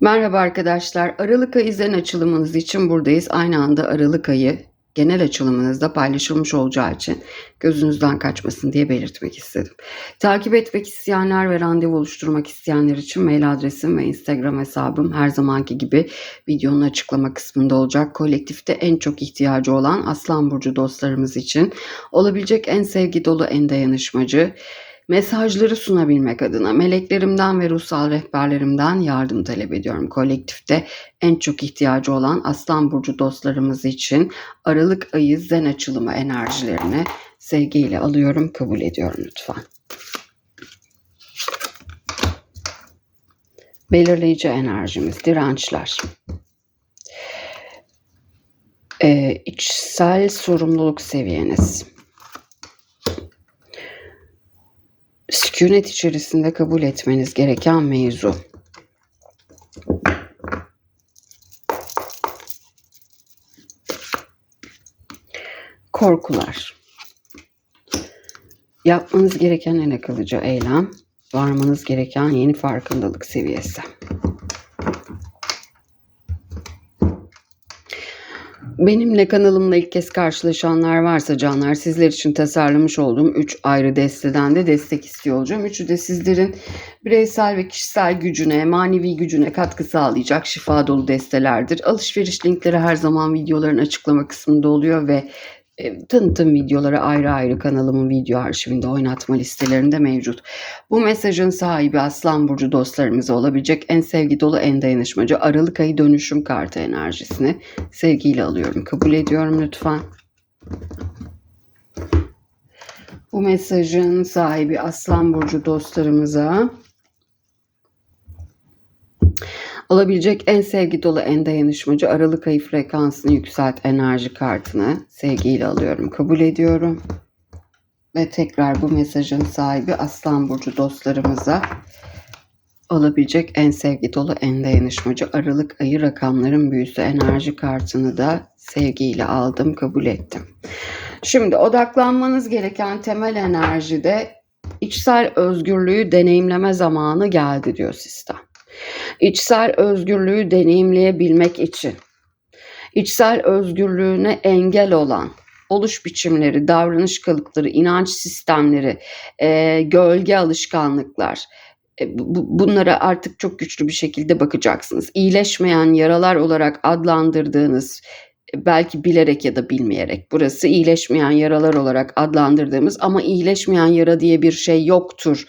Merhaba arkadaşlar. Aralık ayı zen açılımınız için buradayız. Aynı anda Aralık ayı genel açılımınızda paylaşılmış olacağı için gözünüzden kaçmasın diye belirtmek istedim. Takip etmek isteyenler ve randevu oluşturmak isteyenler için mail adresim ve Instagram hesabım her zamanki gibi videonun açıklama kısmında olacak. Kolektifte en çok ihtiyacı olan Aslan Burcu dostlarımız için olabilecek en sevgi dolu, en dayanışmacı, mesajları sunabilmek adına meleklerimden ve ruhsal rehberlerimden yardım talep ediyorum. Kolektifte en çok ihtiyacı olan Aslan Burcu dostlarımız için Aralık ayı zen açılımı enerjilerini sevgiyle alıyorum, kabul ediyorum lütfen. Belirleyici enerjimiz, dirençler. Ee, içsel sorumluluk seviyeniz. Sükunet içerisinde kabul etmeniz gereken mevzu. Korkular. Yapmanız gereken en akıllıca eylem, varmanız gereken yeni farkındalık seviyesi. Benimle kanalımla ilk kez karşılaşanlar varsa canlar sizler için tasarlamış olduğum 3 ayrı desteden de destek istiyor olacağım. Üçü de sizlerin bireysel ve kişisel gücüne, manevi gücüne katkı sağlayacak şifa dolu destelerdir. Alışveriş linkleri her zaman videoların açıklama kısmında oluyor ve e, tanıtım videoları ayrı ayrı kanalımın video arşivinde oynatma listelerinde mevcut. Bu mesajın sahibi Aslan Burcu dostlarımıza olabilecek en sevgi dolu en dayanışmacı Aralık ayı dönüşüm kartı enerjisini sevgiyle alıyorum. Kabul ediyorum lütfen. Bu mesajın sahibi Aslan Burcu dostlarımıza Olabilecek en sevgi dolu, en dayanışmacı Aralık ayı frekansını yükselt enerji kartını sevgiyle alıyorum. Kabul ediyorum. Ve tekrar bu mesajın sahibi Aslan Burcu dostlarımıza olabilecek en sevgi dolu, en dayanışmacı Aralık ayı rakamların büyüsü enerji kartını da sevgiyle aldım, kabul ettim. Şimdi odaklanmanız gereken temel enerjide içsel özgürlüğü deneyimleme zamanı geldi diyor sistem içsel özgürlüğü deneyimleyebilmek için içsel özgürlüğüne engel olan oluş biçimleri, davranış kalıpları, inanç sistemleri, e, gölge alışkanlıklar, e, bu, bunlara artık çok güçlü bir şekilde bakacaksınız. İyileşmeyen yaralar olarak adlandırdığınız e, belki bilerek ya da bilmeyerek burası iyileşmeyen yaralar olarak adlandırdığımız ama iyileşmeyen yara diye bir şey yoktur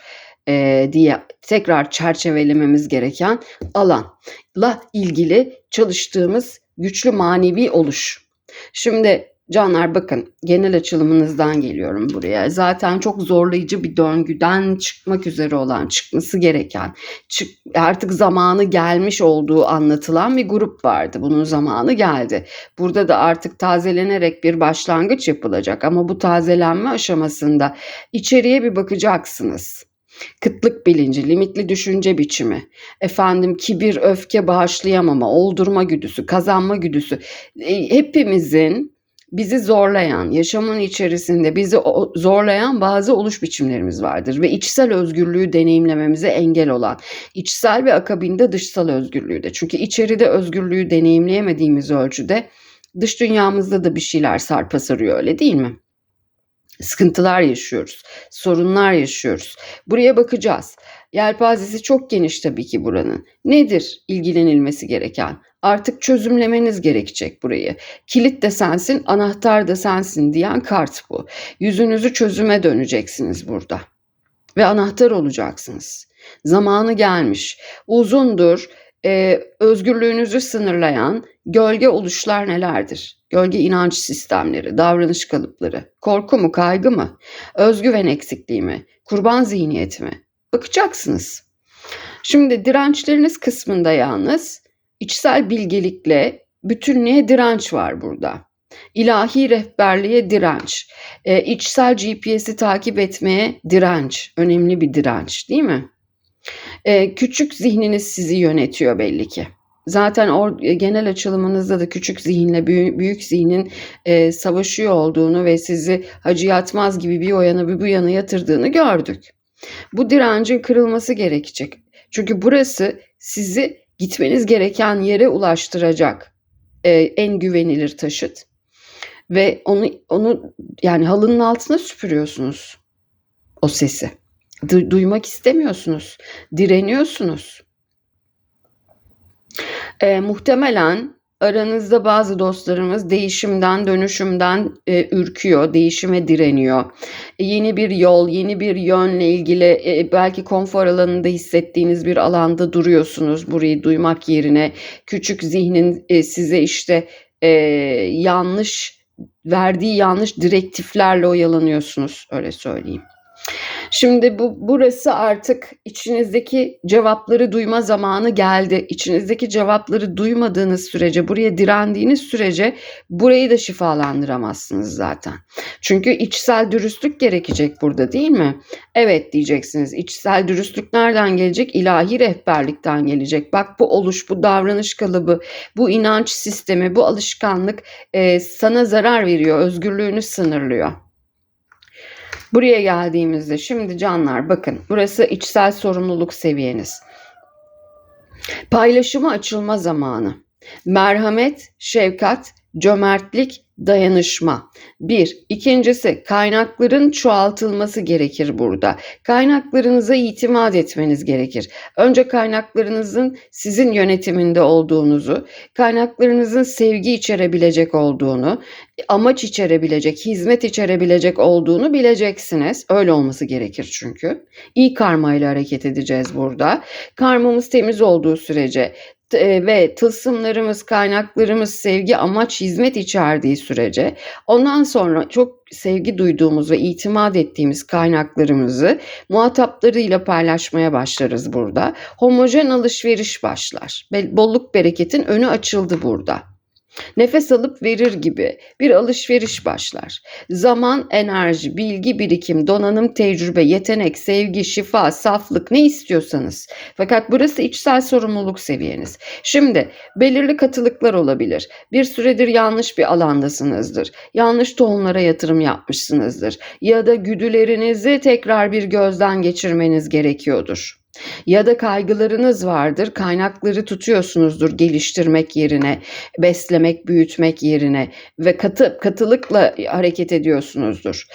e, diye tekrar çerçevelememiz gereken alanla ilgili çalıştığımız güçlü manevi oluş. Şimdi Canlar bakın genel açılımınızdan geliyorum buraya. Zaten çok zorlayıcı bir döngüden çıkmak üzere olan, çıkması gereken, çık, artık zamanı gelmiş olduğu anlatılan bir grup vardı. Bunun zamanı geldi. Burada da artık tazelenerek bir başlangıç yapılacak ama bu tazelenme aşamasında içeriye bir bakacaksınız Kıtlık bilinci, limitli düşünce biçimi, efendim kibir, öfke, bağışlayamama, oldurma güdüsü, kazanma güdüsü. E, hepimizin bizi zorlayan, yaşamın içerisinde bizi zorlayan bazı oluş biçimlerimiz vardır ve içsel özgürlüğü deneyimlememize engel olan, içsel ve akabinde dışsal özgürlüğü de. Çünkü içeride özgürlüğü deneyimleyemediğimiz ölçüde dış dünyamızda da bir şeyler sarpa sarıyor öyle değil mi? Sıkıntılar yaşıyoruz, sorunlar yaşıyoruz. Buraya bakacağız. Yelpazesi çok geniş tabii ki buranın. Nedir ilgilenilmesi gereken? Artık çözümlemeniz gerekecek burayı. Kilit de sensin, anahtar da sensin diyen kart bu. Yüzünüzü çözüme döneceksiniz burada. Ve anahtar olacaksınız. Zamanı gelmiş. Uzundur, e, özgürlüğünüzü sınırlayan gölge oluşlar nelerdir? Gölge inanç sistemleri, davranış kalıpları, korku mu, kaygı mı, özgüven eksikliği mi, kurban zihniyeti mi? Bakacaksınız. Şimdi dirençleriniz kısmında yalnız içsel bilgelikle bütünlüğe direnç var burada. İlahi rehberliğe direnç, e, içsel GPS'i takip etmeye direnç, önemli bir direnç değil mi? E, küçük zihniniz sizi yönetiyor belli ki. Zaten o e, genel açılımınızda da küçük zihinle büyük, büyük zihnin e, savaşıyor olduğunu ve sizi hacı yatmaz gibi bir o yana bir bu yana yatırdığını gördük. Bu direncin kırılması gerekecek. Çünkü burası sizi gitmeniz gereken yere ulaştıracak e, en güvenilir taşıt ve onu onu yani halının altına süpürüyorsunuz o sesi. Du- duymak istemiyorsunuz, direniyorsunuz. E, muhtemelen aranızda bazı dostlarımız değişimden, dönüşümden e, ürküyor, değişime direniyor. E, yeni bir yol, yeni bir yönle ilgili e, belki konfor alanında hissettiğiniz bir alanda duruyorsunuz. Burayı duymak yerine küçük zihnin e, size işte e, yanlış verdiği yanlış direktiflerle oyalanıyorsunuz öyle söyleyeyim. Şimdi bu burası artık içinizdeki cevapları duyma zamanı geldi. İçinizdeki cevapları duymadığınız sürece, buraya direndiğiniz sürece burayı da şifalandıramazsınız zaten. Çünkü içsel dürüstlük gerekecek burada değil mi? Evet diyeceksiniz. İçsel dürüstlük nereden gelecek? İlahi rehberlikten gelecek. Bak bu oluş, bu davranış kalıbı, bu inanç sistemi, bu alışkanlık e, sana zarar veriyor, özgürlüğünü sınırlıyor. Buraya geldiğimizde şimdi canlar bakın burası içsel sorumluluk seviyeniz. Paylaşıma açılma zamanı. Merhamet, şefkat, cömertlik, dayanışma. Bir. İkincisi kaynakların çoğaltılması gerekir burada. Kaynaklarınıza itimat etmeniz gerekir. Önce kaynaklarınızın sizin yönetiminde olduğunuzu, kaynaklarınızın sevgi içerebilecek olduğunu, amaç içerebilecek, hizmet içerebilecek olduğunu bileceksiniz. Öyle olması gerekir çünkü. İyi karma ile hareket edeceğiz burada. Karmamız temiz olduğu sürece ve tılsımlarımız, kaynaklarımız sevgi, amaç, hizmet içerdiği sürece ondan sonra çok sevgi duyduğumuz ve itimat ettiğimiz kaynaklarımızı muhataplarıyla paylaşmaya başlarız burada. Homojen alışveriş başlar. Bolluk bereketin önü açıldı burada. Nefes alıp verir gibi bir alışveriş başlar. Zaman, enerji, bilgi, birikim, donanım, tecrübe, yetenek, sevgi, şifa, saflık ne istiyorsanız. Fakat burası içsel sorumluluk seviyeniz. Şimdi belirli katılıklar olabilir. Bir süredir yanlış bir alandasınızdır. Yanlış tohumlara yatırım yapmışsınızdır. Ya da güdülerinizi tekrar bir gözden geçirmeniz gerekiyordur. Ya da kaygılarınız vardır, kaynakları tutuyorsunuzdur geliştirmek yerine, beslemek, büyütmek yerine ve katı katılıkla hareket ediyorsunuzdur.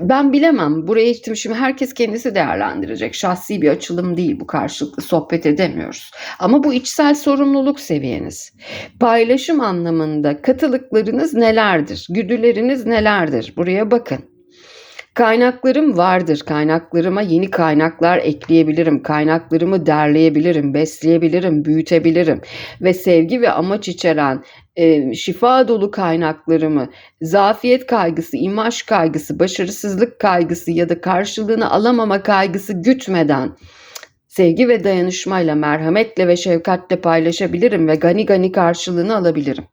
Ben bilemem. Buraya şimdi herkes kendisi değerlendirecek. Şahsi bir açılım değil bu karşılıklı sohbet edemiyoruz. Ama bu içsel sorumluluk seviyeniz. Paylaşım anlamında katılıklarınız nelerdir? Güdüleriniz nelerdir? Buraya bakın. Kaynaklarım vardır. Kaynaklarıma yeni kaynaklar ekleyebilirim. Kaynaklarımı derleyebilirim, besleyebilirim, büyütebilirim. Ve sevgi ve amaç içeren e, şifa dolu kaynaklarımı, zafiyet kaygısı, imaj kaygısı, başarısızlık kaygısı ya da karşılığını alamama kaygısı gütmeden sevgi ve dayanışmayla, merhametle ve şefkatle paylaşabilirim ve gani gani karşılığını alabilirim.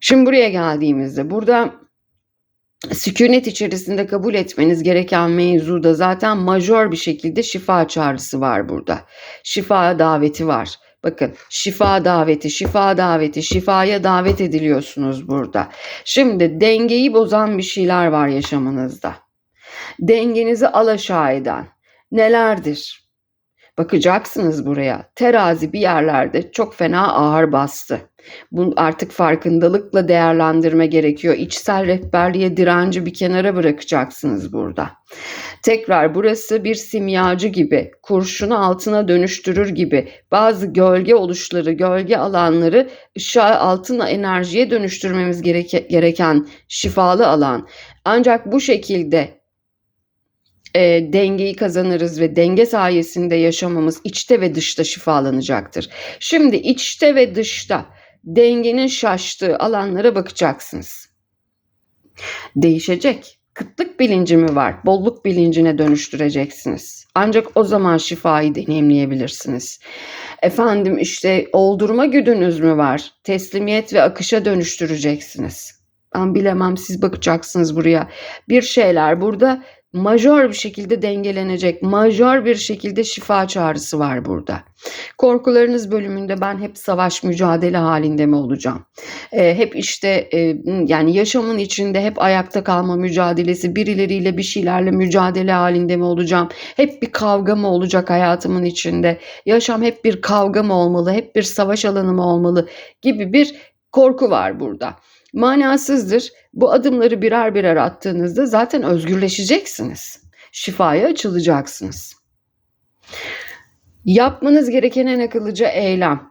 Şimdi buraya geldiğimizde burada sükunet içerisinde kabul etmeniz gereken mevzuda zaten majör bir şekilde şifa çağrısı var burada. Şifa daveti var. Bakın şifa daveti, şifa daveti, şifaya davet ediliyorsunuz burada. Şimdi dengeyi bozan bir şeyler var yaşamınızda. Dengenizi alaşağı eden nelerdir? Bakacaksınız buraya. Terazi bir yerlerde çok fena ağır bastı. Bunu artık farkındalıkla değerlendirme gerekiyor. İçsel rehberliğe direnci bir kenara bırakacaksınız burada. Tekrar burası bir simyacı gibi, kurşunu altına dönüştürür gibi bazı gölge oluşları, gölge alanları ışığa altına enerjiye dönüştürmemiz gereke, gereken şifalı alan. Ancak bu şekilde e, dengeyi kazanırız ve denge sayesinde yaşamamız içte ve dışta şifalanacaktır. Şimdi içte ve dışta dengenin şaştığı alanlara bakacaksınız. Değişecek. Kıtlık bilinci mi var? Bolluk bilincine dönüştüreceksiniz. Ancak o zaman şifayı deneyimleyebilirsiniz. Efendim işte oldurma güdünüz mü var? Teslimiyet ve akışa dönüştüreceksiniz. Ben bilemem siz bakacaksınız buraya. Bir şeyler burada majör bir şekilde dengelenecek, majör bir şekilde şifa çağrısı var burada. Korkularınız bölümünde ben hep savaş mücadele halinde mi olacağım? Ee, hep işte e, yani yaşamın içinde hep ayakta kalma mücadelesi, birileriyle bir şeylerle mücadele halinde mi olacağım? Hep bir kavga mı olacak hayatımın içinde? Yaşam hep bir kavga mı olmalı? Hep bir savaş alanı mı olmalı? Gibi bir korku var burada manasızdır. Bu adımları birer birer attığınızda zaten özgürleşeceksiniz. Şifaya açılacaksınız. Yapmanız gereken en akıllıca eylem.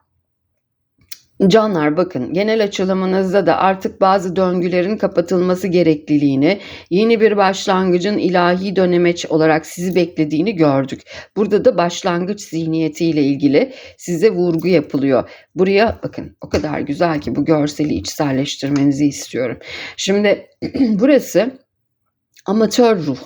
Canlar bakın genel açılımınızda da artık bazı döngülerin kapatılması gerekliliğini, yeni bir başlangıcın ilahi dönemeç olarak sizi beklediğini gördük. Burada da başlangıç zihniyetiyle ilgili size vurgu yapılıyor. Buraya bakın o kadar güzel ki bu görseli içselleştirmenizi istiyorum. Şimdi burası amatör ruh.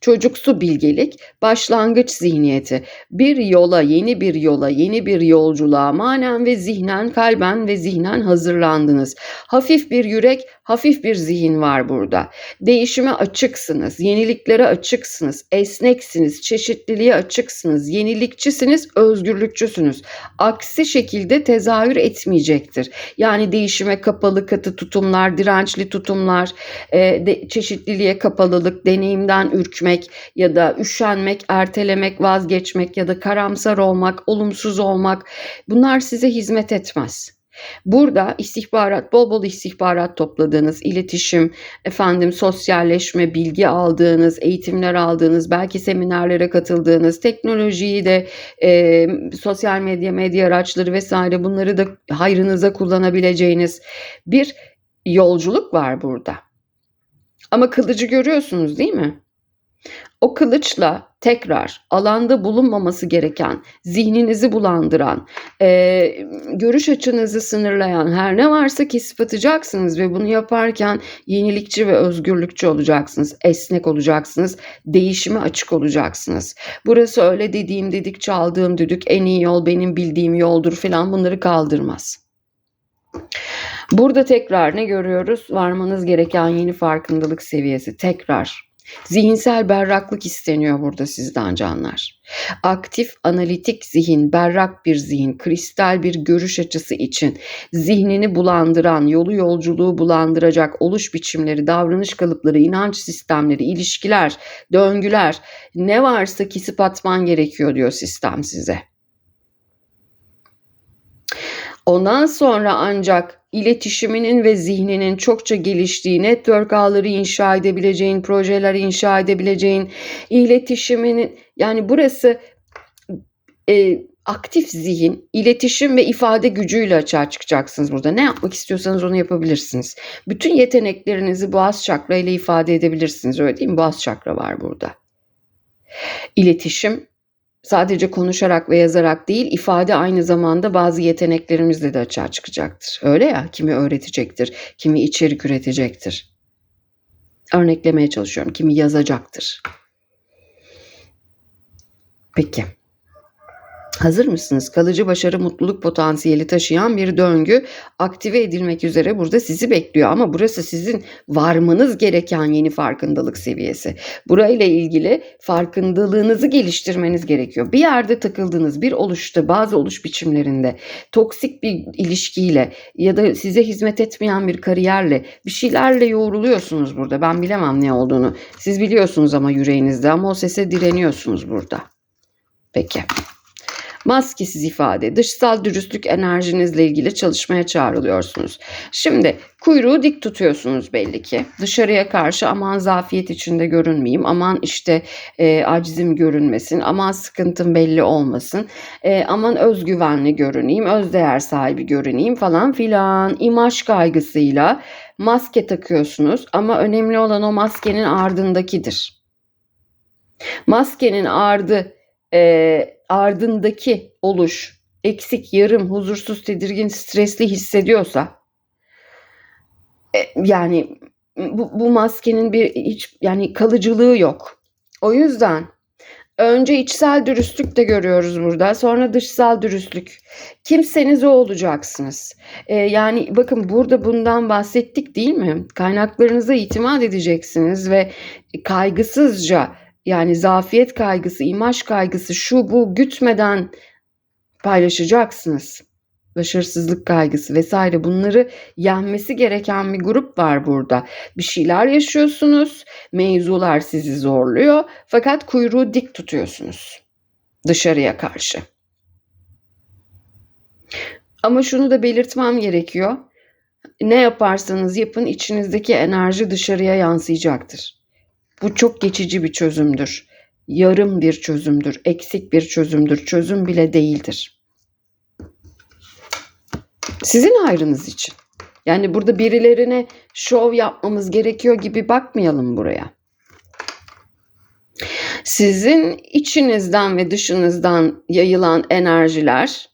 Çocuksu bilgelik, başlangıç zihniyeti. Bir yola, yeni bir yola, yeni bir yolculuğa manen ve zihnen, kalben ve zihnen hazırlandınız. Hafif bir yürek, hafif bir zihin var burada. Değişime açıksınız, yeniliklere açıksınız, esneksiniz, çeşitliliğe açıksınız, yenilikçisiniz, özgürlükçüsünüz. Aksi şekilde tezahür etmeyecektir. Yani değişime kapalı katı tutumlar, dirençli tutumlar, e, çeşitliliğe kapalılık, deneyimden ürkmek ya da üşenmek, ertelemek, vazgeçmek ya da karamsar olmak, olumsuz olmak bunlar size hizmet etmez. Burada istihbarat, bol bol istihbarat topladığınız, iletişim, efendim sosyalleşme, bilgi aldığınız, eğitimler aldığınız, belki seminerlere katıldığınız, teknolojiyi de e, sosyal medya, medya araçları vesaire bunları da hayrınıza kullanabileceğiniz bir yolculuk var burada. Ama kılıcı görüyorsunuz değil mi? O kılıçla tekrar alanda bulunmaması gereken, zihninizi bulandıran, e, görüş açınızı sınırlayan her ne varsa kesip atacaksınız ve bunu yaparken yenilikçi ve özgürlükçü olacaksınız, esnek olacaksınız, değişime açık olacaksınız. Burası öyle dediğim dedik çaldığım düdük en iyi yol benim bildiğim yoldur falan bunları kaldırmaz. Burada tekrar ne görüyoruz? Varmanız gereken yeni farkındalık seviyesi tekrar Zihinsel berraklık isteniyor burada sizden canlar. Aktif, analitik zihin, berrak bir zihin, kristal bir görüş açısı için zihnini bulandıran, yolu yolculuğu bulandıracak oluş biçimleri, davranış kalıpları, inanç sistemleri, ilişkiler, döngüler ne varsa kesip atman gerekiyor diyor sistem size. Ondan sonra ancak iletişiminin ve zihninin çokça geliştiği, network ağları inşa edebileceğin, projeler inşa edebileceğin, iletişiminin yani burası e, aktif zihin, iletişim ve ifade gücüyle açığa çıkacaksınız burada. Ne yapmak istiyorsanız onu yapabilirsiniz. Bütün yeteneklerinizi boğaz çakra ile ifade edebilirsiniz. Öyle değil mi? Boğaz çakra var burada. İletişim sadece konuşarak ve yazarak değil, ifade aynı zamanda bazı yeteneklerimizle de açığa çıkacaktır. Öyle ya, kimi öğretecektir, kimi içerik üretecektir. Örneklemeye çalışıyorum, kimi yazacaktır. Peki. Hazır mısınız? Kalıcı başarı mutluluk potansiyeli taşıyan bir döngü aktive edilmek üzere burada sizi bekliyor ama burası sizin varmanız gereken yeni farkındalık seviyesi. Burayla ilgili farkındalığınızı geliştirmeniz gerekiyor. Bir yerde takıldığınız bir oluşta bazı oluş biçimlerinde toksik bir ilişkiyle ya da size hizmet etmeyen bir kariyerle bir şeylerle yoğruluyorsunuz burada. Ben bilemem ne olduğunu. Siz biliyorsunuz ama yüreğinizde ama o sese direniyorsunuz burada. Peki. Maskesiz ifade, dışsal dürüstlük enerjinizle ilgili çalışmaya çağrılıyorsunuz. Şimdi kuyruğu dik tutuyorsunuz belli ki. Dışarıya karşı aman zafiyet içinde görünmeyeyim, aman işte e, acizim görünmesin, aman sıkıntım belli olmasın, e, aman özgüvenli görüneyim, özdeğer sahibi görüneyim falan filan. İmaj kaygısıyla maske takıyorsunuz ama önemli olan o maskenin ardındakidir. Maskenin ardı e, ardındaki oluş eksik, yarım, huzursuz, tedirgin, stresli hissediyorsa e, yani bu, bu maskenin bir hiç yani kalıcılığı yok. O yüzden Önce içsel dürüstlük de görüyoruz burada. Sonra dışsal dürüstlük. Kimseniz o olacaksınız. Ee, yani bakın burada bundan bahsettik değil mi? Kaynaklarınıza itimat edeceksiniz ve kaygısızca yani zafiyet kaygısı, imaj kaygısı şu bu gütmeden paylaşacaksınız. Başarısızlık kaygısı vesaire bunları yenmesi gereken bir grup var burada. Bir şeyler yaşıyorsunuz, mevzular sizi zorluyor fakat kuyruğu dik tutuyorsunuz dışarıya karşı. Ama şunu da belirtmem gerekiyor. Ne yaparsanız yapın içinizdeki enerji dışarıya yansıyacaktır. Bu çok geçici bir çözümdür. Yarım bir çözümdür, eksik bir çözümdür, çözüm bile değildir. Sizin hayrınız için. Yani burada birilerine şov yapmamız gerekiyor gibi bakmayalım buraya. Sizin içinizden ve dışınızdan yayılan enerjiler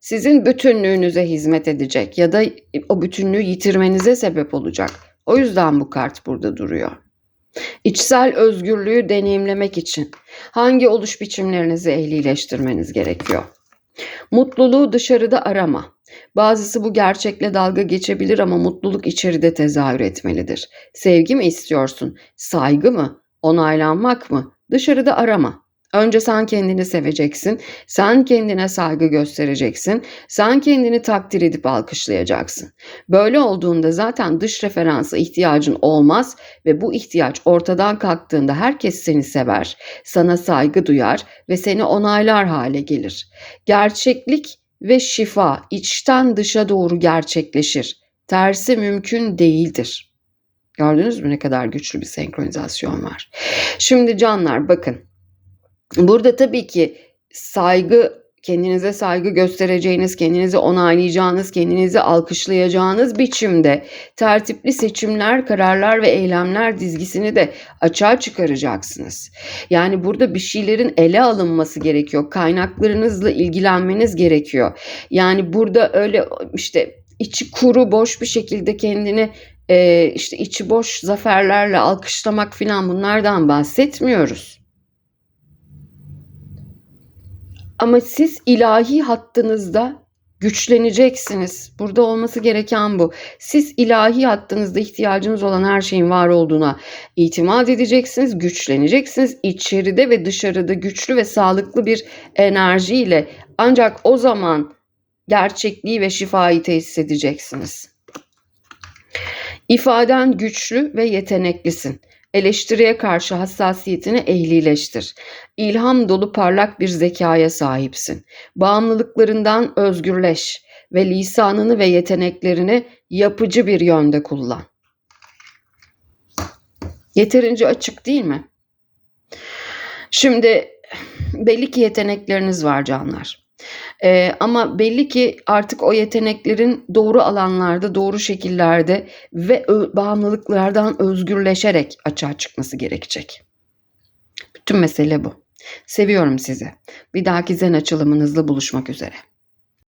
sizin bütünlüğünüze hizmet edecek ya da o bütünlüğü yitirmenize sebep olacak. O yüzden bu kart burada duruyor. İçsel özgürlüğü deneyimlemek için hangi oluş biçimlerinizi ehlileştirmeniz gerekiyor? Mutluluğu dışarıda arama. Bazısı bu gerçekle dalga geçebilir ama mutluluk içeride tezahür etmelidir. Sevgi mi istiyorsun? Saygı mı? Onaylanmak mı? Dışarıda arama. Önce sen kendini seveceksin, sen kendine saygı göstereceksin, sen kendini takdir edip alkışlayacaksın. Böyle olduğunda zaten dış referansa ihtiyacın olmaz ve bu ihtiyaç ortadan kalktığında herkes seni sever, sana saygı duyar ve seni onaylar hale gelir. Gerçeklik ve şifa içten dışa doğru gerçekleşir. Tersi mümkün değildir. Gördünüz mü ne kadar güçlü bir senkronizasyon var. Şimdi canlar bakın. Burada tabii ki saygı kendinize saygı göstereceğiniz, kendinizi onaylayacağınız, kendinizi alkışlayacağınız biçimde tertipli seçimler, kararlar ve eylemler dizgisini de açığa çıkaracaksınız. Yani burada bir şeylerin ele alınması gerekiyor. Kaynaklarınızla ilgilenmeniz gerekiyor. Yani burada öyle işte içi kuru, boş bir şekilde kendini e, işte içi boş zaferlerle alkışlamak filan bunlardan bahsetmiyoruz. Ama siz ilahi hattınızda güçleneceksiniz. Burada olması gereken bu. Siz ilahi hattınızda ihtiyacınız olan her şeyin var olduğuna itimat edeceksiniz, güçleneceksiniz. İçeride ve dışarıda güçlü ve sağlıklı bir enerjiyle ancak o zaman gerçekliği ve şifayı tesis edeceksiniz. İfaden güçlü ve yeteneklisin. Eleştiriye karşı hassasiyetini ehlileştir. İlham dolu parlak bir zekaya sahipsin. Bağımlılıklarından özgürleş ve lisanını ve yeteneklerini yapıcı bir yönde kullan. Yeterince açık değil mi? Şimdi belli ki yetenekleriniz var canlar. Ee, ama belli ki artık o yeteneklerin doğru alanlarda, doğru şekillerde ve bağımlılıklardan özgürleşerek açığa çıkması gerekecek. Bütün mesele bu. Seviyorum sizi. Bir dahaki zen açılımınızla buluşmak üzere.